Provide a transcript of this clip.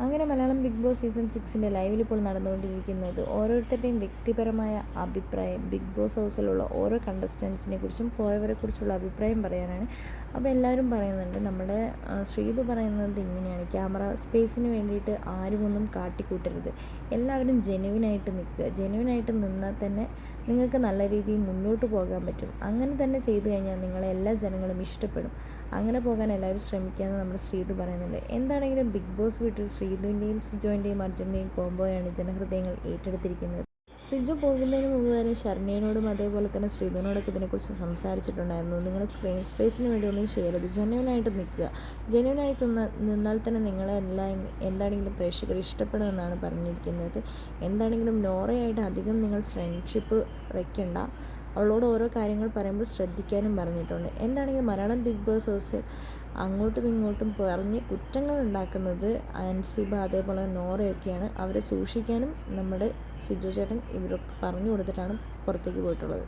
അങ്ങനെ Malayalam big boss season സിക്സിന്റെ ലൈവിൽ ഇപ്പോൾ നടന്നുകൊണ്ടിരിക്കുന്നത് ഓരോരുത്തരുടെയും വ്യക്തിപരമായ അഭിപ്രായം ബിഗ് ബോസ് ഹൗസിലുള്ള ഓരോ കണ്ടസ്റ്റൻസിനെ കുറിച്ചും പോയവരെ കുറിച്ചുള്ള അഭിപ്രായം പറയാനാണ്. അപ്പോൾ എല്ലാവരും പറയുന്നുണ്ട് നമ്മുടെ ശ്രീത് പറയുന്നത് ഇങ്ങനെയാണ് ക്യാമറ സ്പേസിന് വേണ്ടിയിട്ട് ആരും ഒന്നും കാട്ടിക്കൂട്ടരുത്. എല്ലാവരും ജെനുവിനായിട്ട് നിൽക്കുക. ജെനുവിനായിട്ട് നിന്നാൽ തന്നെ നിങ്ങൾക്ക് നല്ല രീതിയിൽ മുന്നോട്ട് പോകാൻ പറ്റും. അങ്ങനെ തന്നെ ചെയ്തു കഴിഞ്ഞാൽ നിങ്ങളെ എല്ലാ ജനങ്ങളും ഇഷ്ടപ്പെടും. അങ്ങനെ പോകാൻ എല്ലാവരും ശ്രമിക്കുക എന്ന് നമ്മുടെ ശ്രീതു പറയുന്നുണ്ട്. എന്താണെങ്കിലും ബിഗ് ബോസ് വീട്ടിൽ ശ്രീതുവിന്റെയും സിജോന്റെയും അർജുന്റെയും കോംബോയാണ് ജനഹൃദയങ്ങൾ ഏറ്റെടുത്തിരിക്കുന്നത്. സിജു പോകുന്നതിന് മുമ്പ് വരെ ശരണ്യനോടും അതേപോലെ തന്നെ ശ്രീധുവിനോടൊക്കെ ഇതിനെക്കുറിച്ച് സംസാരിച്ചിട്ടുണ്ടായിരുന്നു. നിങ്ങൾ സ്ക്രീൻ സ്പേസിന് വേണ്ടി ഒന്നും ചെയ്യരുത് ജെന്യൂനായിട്ട് നിൽക്കുക. ജെന്യൂനായിട്ട് നിന്ന് നിന്നാൽ തന്നെ നിങ്ങളെ എല്ലാം എന്താണെങ്കിലും പ്രേക്ഷകർ ഇഷ്ടപ്പെടുമെന്നാണ് പറഞ്ഞിരിക്കുന്നത്. എന്താണെങ്കിലും നോറയായിട്ട് അധികം നിങ്ങൾ ഫ്രണ്ട്ഷിപ്പ് വെക്കണ്ട. അവളോട് ഓരോ കാര്യങ്ങൾ പറയുമ്പോൾ ശ്രദ്ധിക്കാനും പറഞ്ഞിട്ടുണ്ട്. എന്താണെങ്കിലും മലയാളം ബിഗ് ബോസ് ഹൗസിൽ അങ്ങോട്ടും ഇങ്ങോട്ടും പറഞ്ഞ് കുറ്റങ്ങൾ ഉണ്ടാക്കുന്നത് അൻസിബ അതേപോലെ നോറയൊക്കെയാണ്. അവരെ സൂക്ഷിക്കാനും നമ്മുടെ സിജു ചേട്ടൻ ഇവരൊക്കെ പറഞ്ഞു കൊടുത്തിട്ടാണ് പുറത്തേക്ക് പോയിട്ടുള്ളത്.